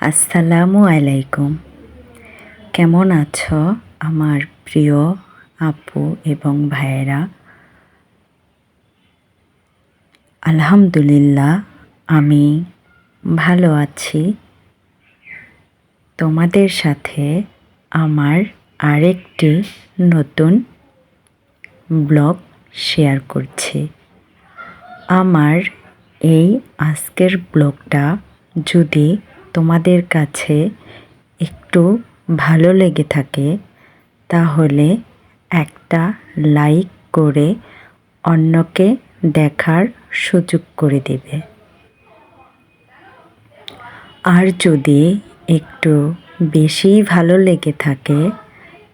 আসসালামু আলাইকুম। কেমন আছো আমার প্রিয় আপু এবং ভাইয়েরা? আলহামদুলিল্লাহ, আমি ভালো আছি। তোমাদের সাথে আমার আরেকটি নতুন ব্লগ শেয়ার করছি। আমার এই আজকের ব্লগটা যদি তোমাদের কাছে একটু ভালো লেগে থাকে, তাহলে একটা লাইক করে অন্যকে দেখার সুযোগ করে দেবে। আর যদি একটু বেশি ভালো লেগে থাকে,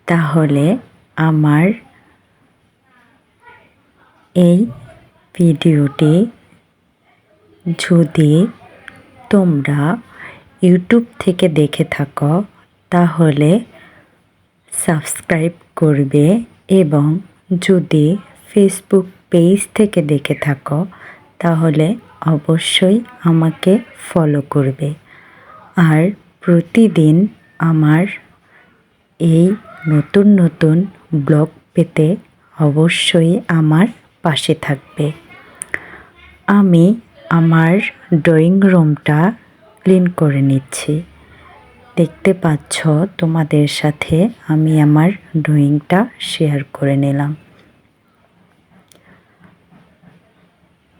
তাহলে আমার এই ভিডিওটি যদি তোমরা ইউটিউব থেকে দেখে থাকো, তাহলে সাবস্ক্রাইব করবে এবং যদি ফেসবুক পেজ থেকে দেখে থাকো, তাহলে অবশ্যই আমাকে ফলো করবে। আর প্রতিদিন আমার এই নতুন নতুন ব্লগ পেতে অবশ্যই আমার পাশে থাকবে। আমি আমার ড্রয়িং রুমটা ক্লিন করে নিচ্ছি। দেখতে পাচ্ছ, তোমাদের সাথে আমি আমার ড্রয়িংটা শেয়ার করে নিলাম।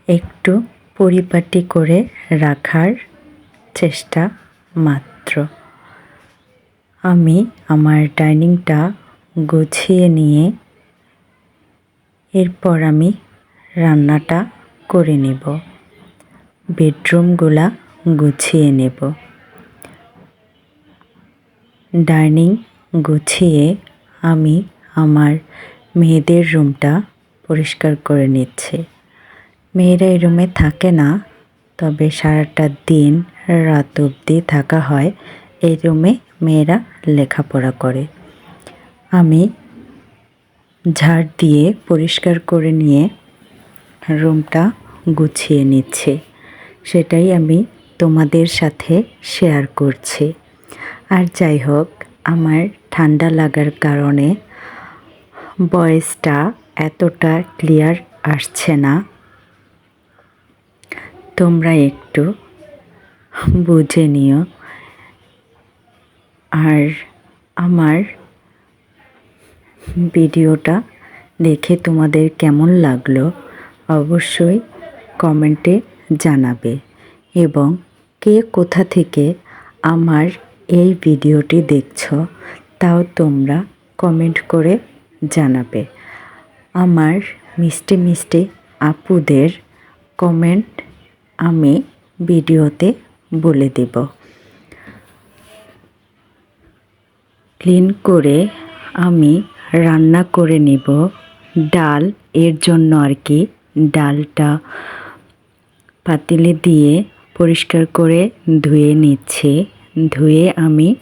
একটু পরিপাটি করে রাখার চেষ্টা মাত্র। আমি আমার ডাইনিংটা গুছিয়ে নিয়ে এরপর আমি রান্নাটা করে নেব। বেডরুমগুলা গুছিয়ে নেব। ডাইনিং গুছিয়ে আমি আমার মেয়েদের রুমটা পরিষ্কার করে নিচ্ছি। মেয়েরা এই রুমে থাকে না, তবে সারাটা দিন রাত অবধি থাকা হয়। এই রুমে মেয়েরা লেখাপড়া করে। আমি ঝাড় দিয়ে পরিষ্কার করে নিয়ে রুমটা গুছিয়ে নিচ্ছি। সেটাই আমি তোমাদের সাথে শেয়ার করছি। আর যাই হোক, আমার ঠান্ডা লাগার কারণে বয়েসটা এতটা ক্লিয়ার আসছে না। তোমরা একটু বুঝে নিও। আর আমার ভিডিওটা দেখে তোমাদের কেমন লাগল অবশ্যই কমেন্টে জানাবে এবং কে কোথা থেকে আমার এই ভিডিওটি দেখছ তাও তোমরা কমেন্ট করে জানাবে। আমার মিষ্টি মিষ্টি আপুদের কমেন্ট আমি ভিডিওতে বলে দেব। ক্লিন করে আমি রান্না করে নেব। ডাল, এর জন্য আর কি ডালটা পাতিলে দিয়ে পরিষ্কার করে ধুয়ে নিচ্ছি। ধুয়ে আমি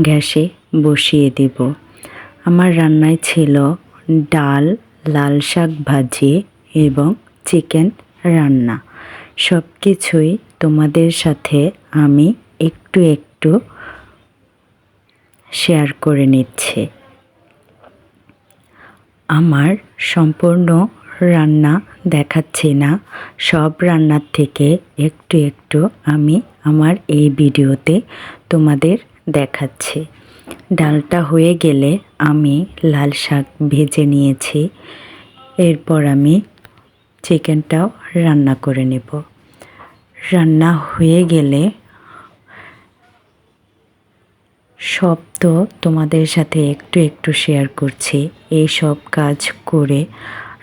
গ্যাসে বসিয়ে দেব। আমার রান্নায় ছিল ডাল, লাল শাক ভাজি এবং চিকেন রান্না। সব কিছুই তোমাদের সাথে আমি একটু একটু শেয়ার করে নিচ্ছি। আমার সম্পূর্ণ রান্না দেখাচ্ছি না। সব রান্নার থেকে একটু একটু আমি আমার এই ভিডিওতে তোমাদের দেখাচ্ছি। ডালটা হয়ে গেলে আমি লাল শাক ভেজে নিয়েছি। এরপর আমি চিকেনটাও রান্না করে নেব। রান্না হয়ে গেলে তো তোমাদের সাথে একটু একটু শেয়ার করছি। এই সব কাজ করে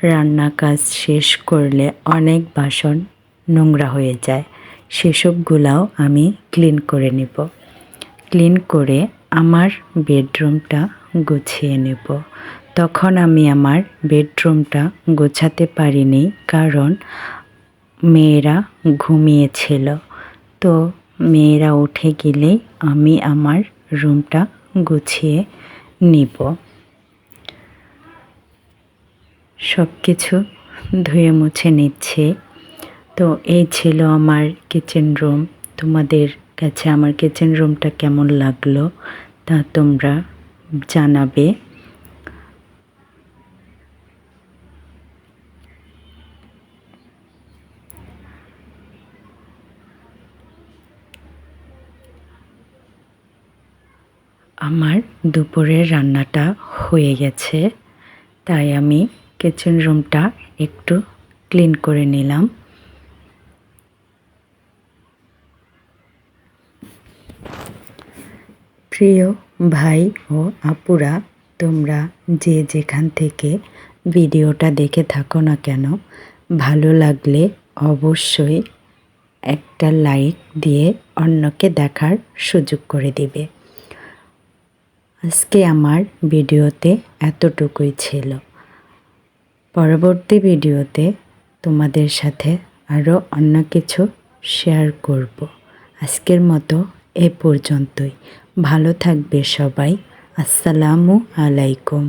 রান্না কাজ শেষ করলে অনেক বাসন নোংরা হয়ে যায়। সেসবগুলাও আমি ক্লিন করে নেব। ক্লিন করে আমার বেডরুমটা গুছিয়ে নেব। তখন আমি আমার বেডরুমটা গোছাতে পারিনি কারণ মেয়েরা ঘুমিয়েছিল। তো মেয়েরা উঠে গেলেই আমি আমার রুমটা গুছিয়ে নিব। সব কিছু ধুয়ে মুছে নিচ্ছে। তো এই ছিল আমার কিচেন রুম তোমাদের কাছে আমার কিচেন রুমটা কেমন লাগল তা তোমরা জানাবে। আমার দুপুরের রান্নাটা হয়ে গেছে। তাই আমি কিচেন রুমটা একটু ক্লিন করে নিলাম। প্রিয় ভাই ও আপুরা, তোমরা যে যেখান থেকে ভিডিওটা দেখে থাকো না কেন, ভালো লাগলে অবশ্যই একটা লাইক দিয়ে অন্যকে দেখার সুযোগ করে দিবে। আজকে আমার ভিডিওতে এতটুকুই ছিল। পরবর্তী ভিডিওতে তোমাদের সাথে আরও অন্য কিছু শেয়ার করব। আজকের মতো এ পর্যন্তই। ভালো থাকবে সবাই। আসসালামু আলাইকুম।